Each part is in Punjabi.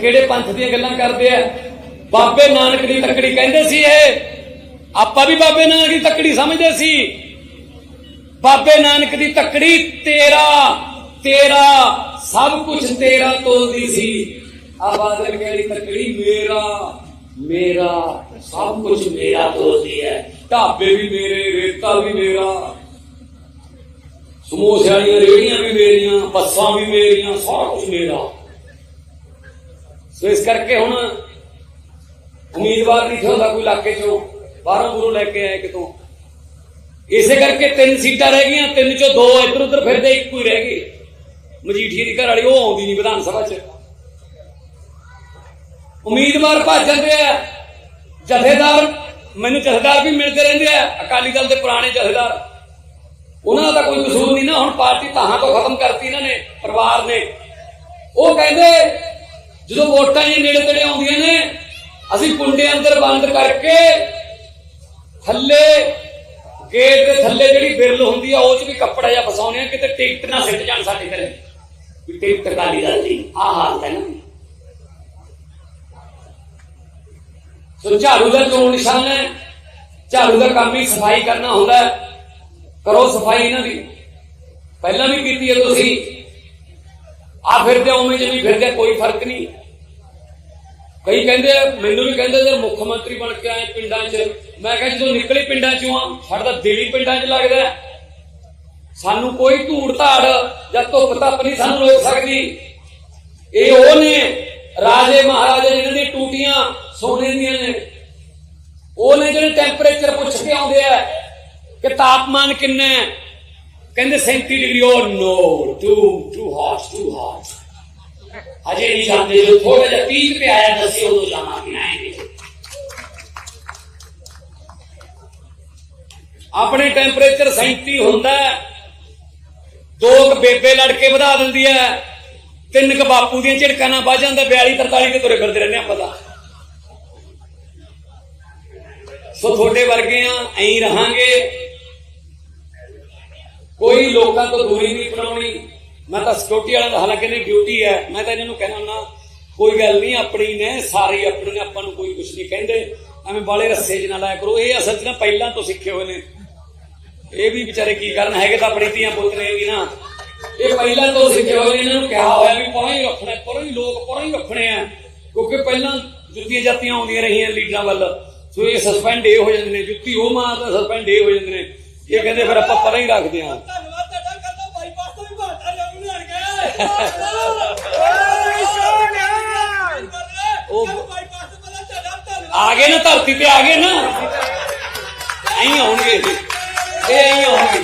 ਕਿਹੜੇ ਪੰਥ ਦੀਆਂ ਗੱਲਾਂ ਕਰਦੇ ਆ? ਬਾਬੇ ਨਾਨਕ ਦੀ ਤੱਕੜੀ ਕਹਿੰਦੇ ਸੀ ਇਹ। ਆਪਾਂ ਵੀ ਬਾਬੇ ਨਾਨਕ ਦੀ ਤੱਕੜੀ ਸਮਝਦੇ ਸੀ। ਬਾਬੇ ਨਾਨਕ ਦੀ ਤੱਕੜੀ ਤੇਰਾ ਤੇਰਾ, ਸਭ ਕੁਝ ਤੇਰਾ ਤੋਲਦੀ ਸੀ। ਆ ਬਾਦਲ ਕਿਹੜੀ ਤੱਕੜੀ ਮੇਰਾ ਮੇਰਾ, ਸਭ ਕੁਝ ਮੇਰਾ ਤੋਲਦੀ ਹੈ। ਢਾਬੇ ਵੀ ਮੇਰੇ, ਰੇਤਾ ਵੀ ਮੇਰਾ। ਸਮੋਸੇ ਵਾਲੀਆਂ ਰੇੜੀਆਂ ਵੀ ਮੇਰੀਆਂ, ਬੱਸਾਂ ਵੀ ਮੇਰੀਆਂ, ਸਾਰਾ ਕੁਝ ਮੇਰਾ। ਸੋ ਇਸ ਕਰਕੇ ਹੁਣ ਉਮੀਦਵਾਰ ਨਹੀਂ ਹੁੰਦਾ ਕੋਈ ਇਲਾਕੇ ਚੋਂ। ਬਾਹਰੋਂ ਬੁਰੋਂ ਲੈ ਕੇ ਆਏ ਕਿਤੋਂ। ਇਸੇ ਕਰਕੇ ਤਿੰਨ ਸੀਟਾਂ ਰਹਿ ਗਈਆਂ, ਤਿੰਨ ਚੋਂ ਦੋ ਇੱਧਰ ਉੱਧਰ ਫਿਰਦੇ, ਇੱਕੋ ਹੀ ਰਹਿ ਗਈ। ਮਜੀਠੀਏ ਦੀ ਘਰ ਵਾਲੀ ਉਹ ਆਉਂਦੀ ਨਹੀਂ ਵਿਧਾਨ ਸਭਾ 'ਚ। ਉਮੀਦਵਾਰ ਭੱਜ ਜਾਂਦੇ ਆ। ਜਥੇਦਾਰ ਮੈਨੂੰ ਜਥੇਦਾਰ ਵੀ ਮਿਲਦੇ ਰਹਿੰਦੇ ਆ। ਅਕਾਲੀ ਦਲ ਦੇ ਪੁਰਾਣੇ ਜਥੇਦਾਰ। ਉਹਨਾਂ ਦਾ ਤਾਂ ਕੋਈ ਕਸੂਰ ਨਹੀਂ ਨਾ, ਹੁਣ ਪਾਰਟੀ ਤਾਹਾਂ ਤੋਂ ਖਤਮ ਕਰਤੀ ਇਹਨਾਂ ਨੇ, ਪਰਿਵਾਰ ਨੇ। ਉਹ ਕਹਿੰਦੇ ਜਦੋਂ ਵੋਟਾਂ ਜੀ ਨੇੜੇ ਤੇੜੇ ਆਉਂਦੀਆਂ ਨੇ, ਅਸੀਂ ਕੁੰਡੇ ਅੰਦਰ ਬੰਦ ਕਰਕੇ ਥੱਲੇ ਗੇਟ ਦੇ ਥੱਲੇ ਜਿਹੜੀ ਬਿਰਲ ਹੁੰਦੀ ਆ, ਉਹ 'ਚ ਵੀ ਕੱਪੜਾ ਜਿਹਾ ਫਸਾਉਣੇ ਆ ਕਿਤੇ ਟਿਕਟ ਨਾ ਸਿੱਟ ਜਾਣ ਸਾਡੇ ਘਰੇ। ਵੀ ਟਿਕਟ ਕਾਲੀ ਦਾ ਦੀ ਆ ਹਾਲਤ ਹੈ ਨਾ। ਸੋ ਝਾੜੂ ਦਾ ਚੋਣ ਨਿਸ਼ਾਨ ਹੈ? ਝਾੜੂ ਦਾ ਕੰਮ ਹੀ ਸਫ਼ਾਈ ਕਰਨਾ ਹੁੰਦਾ ਕਰੋ ਸਫ਼ਾਈ ਇਹਨਾਂ ਦੀ। ਪਹਿਲਾਂ ਵੀ ਕੀਤੀ ਹੈ ਤੁਸੀਂ। ਆ ਫਿਰਦੇ ਉਵੇਂ ਜਿਵੇਂ ਫਿਰਦੇ ਕੋਈ ਫ਼ਰਕ ਨਹੀਂ। ਕਈ ਕਹਿੰਦੇ ਮੈਨੂੰ ਵੀ ਕਹਿੰਦੇ ਜੇ ਮੁੱਖ ਮੰਤਰੀ ਬਣ ਕੇ ਆਏ ਪਿੰਡਾਂ 'ਚ, ਮੈਂ ਕਿਹਾ ਜਦੋਂ ਨਿਕਲੇ ਪਿੰਡਾਂ 'ਚੋਂ ਆ, ਸਾਡਾ ਦਿਲ ਹੀ ਪਿੰਡਾਂ 'ਚ ਲੱਗਦਾ ਸਾਨੂੰ ਕੋਈ ਧੂੜ ਧਾੜ ਜਾਂ ਧੁੱਪ ਧੱਪ ਨਹੀਂ ਸਾਨੂੰ ਰੋਕ ਸਕਦੀ। ਇਹ ਉਹ ਨੇ, ਰਾਜੇ ਮਹਾਰਾਜੇ ਜਿਹਨਾਂ ਦੀ ਟੂਟੀਆਂ ਸੋਨੇ ਦੀਆਂ ਨੇ। ਉਹ ਨੇ ਜਿਹੜੇ ਟੈਂਪਰੇਚਰ ਪੁੱਛ ਕੇ ਆਉਂਦੇ ਆ ਕਿ ਤਾਪਮਾਨ ਕਿੰਨਾ ਹੈ। ਕਹਿੰਦੇ 37 ਡਿਗਰੀ, ਉਹ no too too hot too hot ਅਜੇ ਨਹੀਂ ਜਾਂਦੇ ਜੋ ਥੋੜਾ ਜਿਹਾ 30 ਤੇ ਆਇਆ ਦੱਸੇ ਉਦੋਂ ਜਾਵਾਂਗੇ ਆਏਗੇ ਆਪਣੇ ਟੈਂਪਰੇਚਰ 37 ਹੁੰਦਾ ਦੋ ਕ ਬੇਬੇ ਲੜ ਕੇ ਵਧਾ ਦਿੰਦੀ ਹੈ। ਤਿੰਨ ਕ ਬਾਪੂ ਦੀਆਂ ਝਿੜਕਾਂ ਨਾਲ ਵੱਜ ਜਾਂਦਾ 42 43 ਤੇ ਤੁਰੇ ਫਿਰਦੇ ਰਹਿੰਦੇ ਆਪਾਂ ਤਾਂ। ਸੋ ਤੁਹਾਡੇ ਵਰਗੇ ਆ, ਐਂ ਰਹਾਂਗੇ। ਕੋਈ ਲੋਕਾਂ ਤੋਂ ਦੂਰੀ ਨਹੀਂ ਬਣਾਉਣੀ। ਮੈਂ ਤਾਂ ਸਿਕਿਉਰਿਟੀ ਵਾਲਿਆਂ ਦਾ ਹਾਲਾਂਕਿ ਨਹੀਂ ਡਿਊਟੀ ਹੈ। ਮੈਂ ਤਾਂ ਇਹਨਾਂ ਨੂੰ ਕਹਿਣਾ ਨਾ ਕੋਈ ਗੱਲ ਨਹੀਂ, ਆਪਣੀ ਨੇ, ਸਾਰੇ ਆਪਣੀ ਨੇ, ਆਪਾਂ ਨੂੰ ਕੋਈ ਕੁਝ ਨਹੀਂ ਕਹਿੰਦੇ। ਐਵੇਂ ਬਾਲੇ ਰੱਸੇ ਚ ਨਾ ਲਾਇਆ ਕਰੋ। ਇਹ ਅਸਲ ਚ ਨਾ ਪਹਿਲਾਂ ਤੋਂ ਸਿੱਖੇ ਹੋਏ ਨੇ। ਇਹ ਵੀ ਵਿਚਾਰੇ ਕੀ ਕਰਨ? ਹੈਗੇ ਤਾਂ ਆਪਣੀ ਧੀਆਂ ਪੁੱਤ ਨੇ ਵੀ ਨਾ। ਇਹ ਪਹਿਲਾਂ ਤੋਂ ਸਿੱਖੇ ਹੋਏ ਨੇ, ਇਹਨਾਂ ਨੂੰ ਕਿਹਾ ਹੋਇਆ ਵੀ ਪਰਾਂ ਹੀ ਰੱਖਣਾ, ਪਰਾਂ ਹੀ ਲੋਕ ਪਰਾਂ ਹੀ ਰੱਖਣੇ ਆ। ਕਿਉਂਕਿ ਪਹਿਲਾਂ ਜੁੱਤੀਆਂ ਜਾਤੀਆਂ ਆਉਂਦੀਆਂ ਰਹੀਆਂ ਲੀਡਰਾਂ ਵੱਲ। ਸੋ ਇਹ ਸਸਪੈਂਡ ਇਹ ਹੋ ਜਾਂਦੇ ਨੇ। ਜੁੱਤੀ ਉਹ ਮਾਰਦਾ ਸਸਪੈਂਡ ਇਹ ਹੋ ਜਾਂਦੇ ਨੇ। ਇਹ ਕਹਿੰਦੇ ਫਿਰ ਆਪਾਂ ਪਰਾਂ ਹੀ ਰੱਖਦੇ ਆ ਧੰਨਵਾਦ ਤੁਹਾਡਾ ਕਰਦਾ ਬਾਈਪਾਸ ਤੋਂ ਵੀ ਭਾਰਤਾ ਜੰਗ ਲੜ ਗਏ ਉਹ- ਆ ਗਏ ਨਾ ਧਰਤੀ ਤੇ ਆ ਗਏ ਨਾ। ਐਂ ਆਉਣਗੇ। ਇਹ ਐਂ ਆਉਣਗੇ।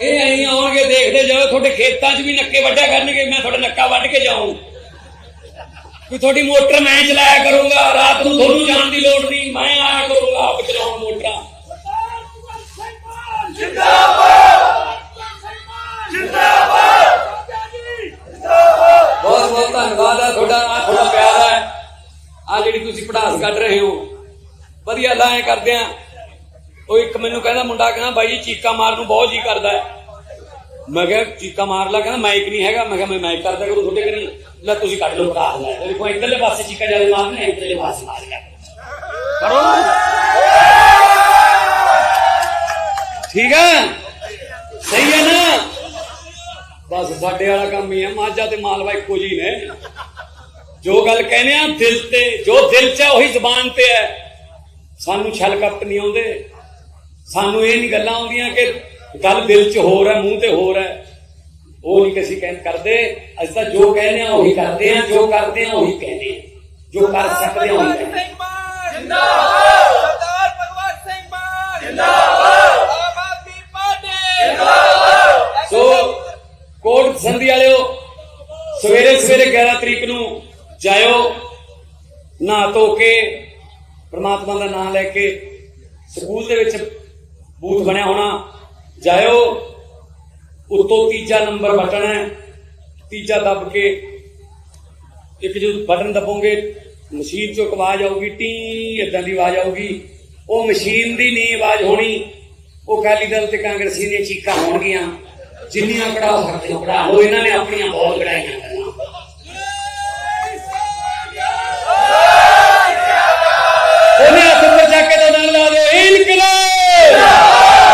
ਇਹ ਐਂ ਆਉਣਗੇ, ਦੇਖਦੇ ਜਾਓ, ਤੁਹਾਡੇ ਖੇਤਾਂ 'ਚ ਵੀ ਨੱਕੇ ਵੱਢਿਆ ਕਰਨਗੇ, ਮੈਂ ਤੁਹਾਡਾ ਨੱਕਾ ਵੱਢ ਕੇ ਜਾਊਂ। ਕੋਈ ਤੁਹਾਡੀ ਮੋਟਰ ਮੈਂ ਚਲਾਇਆ ਕਰੂੰਗਾ, ਰਾਤ ਨੂੰ ਤੁਹਾਨੂੰ ਜਾਣ ਦੀ ਲੋੜ ਨਹੀਂ, ਮੈਂ ਆਇਆ ਕਰੂੰਗਾ, ਆਪ ਚਲਾਉਣ ਮੋਟਰਾਂ ਬਹੁਤ ਬਹੁਤ ਧੰਨਵਾਦ ਹੈ ਤੁਹਾਡਾ ਆ ਤੁਹਾਡਾ ਪਿਆਰ ਹੈ ਆ ਜਿਹੜੀ ਤੁਸੀਂ ਪੜਾਸ ਕੱਢ ਰਹੇ ਹੋ। ਵਧੀਆ ਲਾਏ ਕਰਦੇ ਆ। ਉਹ ਇੱਕ ਮੈਨੂੰ ਕਹਿੰਦਾ, ਮੁੰਡਾ ਕਹਿੰਦਾ, ਬਾਈ ਜੀ, ਚੀਕਾ ਮਾਰਨ ਨੂੰ ਬਹੁਤ ਜੀ ਕਰਦਾ ਹੈ। ਮੈਂ ਕਿਹਾ, ਚੀਕਾ ਮਾਰ ਲਾ ਕਹਿੰਦਾ ਮਾਈਕ ਨਹੀਂ ਹੈਗਾ। ਮੈਂ ਕਿਹਾ, ਮੈਂ ਮਾਈਕ ਕਰਦਾ ਕਰੂੰ ਤੁਹਾਡੇ ਕਰੀ ਲੈ, ਤੁਸੀਂ ਕੱਢ ਲਓ ਪੜਾਸ ਲੈ। ਦੇਖੋ, ਇੱਧਰਲੇ ਪਾਸੇ ਚੀਕਾ ਜ਼ਿਆਦਾ ਮਾਰਨੇ ਇੱਧਰਲੇ ਪਾਸੇ ਮਾਰ ਲਿਆ ਕਰੋ। ਠੀਕ ਹੈ ਸਹੀ ਹੈ ਨਾ? ਬਸ ਸਾਡੇ ਵਾਲਾ ਕੰਮ ਹੀ ਹੈ ਮਾਝਾ ਤੇ ਮਾਲਵਾ ਇੱਕੋ ਜੀ ਨੇ। ਜੋ ਗੱਲ ਕਹਿੰਦੇ ਆ ਦਿਲ ਤੇ ਜੋ ਦਿਲ 'ਚ ਹੈ ਉਹੀ ਜ਼ਬਾਨ ਤੇ ਹੈ। ਸਾਨੂੰ ਛਲ ਕਪਟ ਨਹੀਂ ਆਉਂਦੇ। ਸਾਨੂੰ ਇਹ ਨਹੀਂ ਗੱਲਾਂ ਆਉਂਦੀਆਂ ਕਿ ਗੱਲ ਦਿਲ 'ਚ ਹੋਰ ਹੈ ਮੂੰਹ ਤੇ ਹੋਰ ਹੈ। ਉਹ ਨਹੀਂ ਕਿਸੇ ਕਹਿੰ ਕਰਦੇ। ਅਸੀਂ ਤਾਂ ਜੋ ਕਹਿੰਦੇ ਆ ਉਹੀ ਕਰਦੇ ਆ। ਜੋ ਕਰਦੇ ਆ ਉਹੀ ਕਹਿੰਦੇ ਆ। ਜੋ ਕਰ ਸਕਦੇ ਆ ਉਹੀ ਕਹਿੰਦੇ ਆ। ਜਿੰਦਾਬਾਦ ਸਰਦਾਰ ਭਗਵੰਤ ਸਿੰਘ ਮਾਨ। ਜਿੰਦਾਬਾਦ। ਆਮ ਆਦਮੀ ਪਾਰਟੀ। ਜਿੰਦਾਬਾਦ। ਸੋ ਕੋਟ ਸੰਧੀ ਵਾਲਿਓ ਸਵੇਰੇ ਸਵੇਰੇ 11 ਤਰੀਕ ਨੂੰ ਜਾਇਓ ਨਹਾ ਧੋ ਕੇ ਪ੍ਰਮਾਤਮਾ ਦਾ ਨਾਮ ਲੈ ਕੇ ਸਕੂਲ ਦੇ ਵਿੱਚ ਬੂਥ ਬਣਿਆ ਹੋਣਾ, ਜਾਇਓ। ਉੱਤੋਂ ਤੀਜਾ ਨੰਬਰ ਬਟਨ ਹੈ, ਤੀਜਾ ਦੱਬ ਕੇ ਇੱਕ ਜਦੋਂ ਬਟਨ ਦਬੋਗੇ, ਮਸ਼ੀਨ ਚੋਂ ਇੱਕ ਆਵਾਜ਼ ਆਊਗੀ, ਟੀ ਇਦਾਂ ਦੀ ਆਵਾਜ਼ ਆਊਗੀ। ਉਹ ਮਸ਼ੀਨ ਦੀ ਨਹੀਂ ਆਵਾਜ਼ ਹੋਣੀ, ਉਹ ਅਕਾਲੀ ਦਲ ਤੇ ਕਾਂਗਰਸੀ ਦੀਆਂ ਚੀਕਾਂ ਹੋਣਗੀਆਂ, ਜਿੰਨੀਆਂ ਕਢਾ ਸਕਦੇ ਕਢਾ ਲਓ ਇਹਨਾਂ ਨੇ ਆਪਣੀਆਂ ਬਹੁਤ ਕਢਾਈਆਂ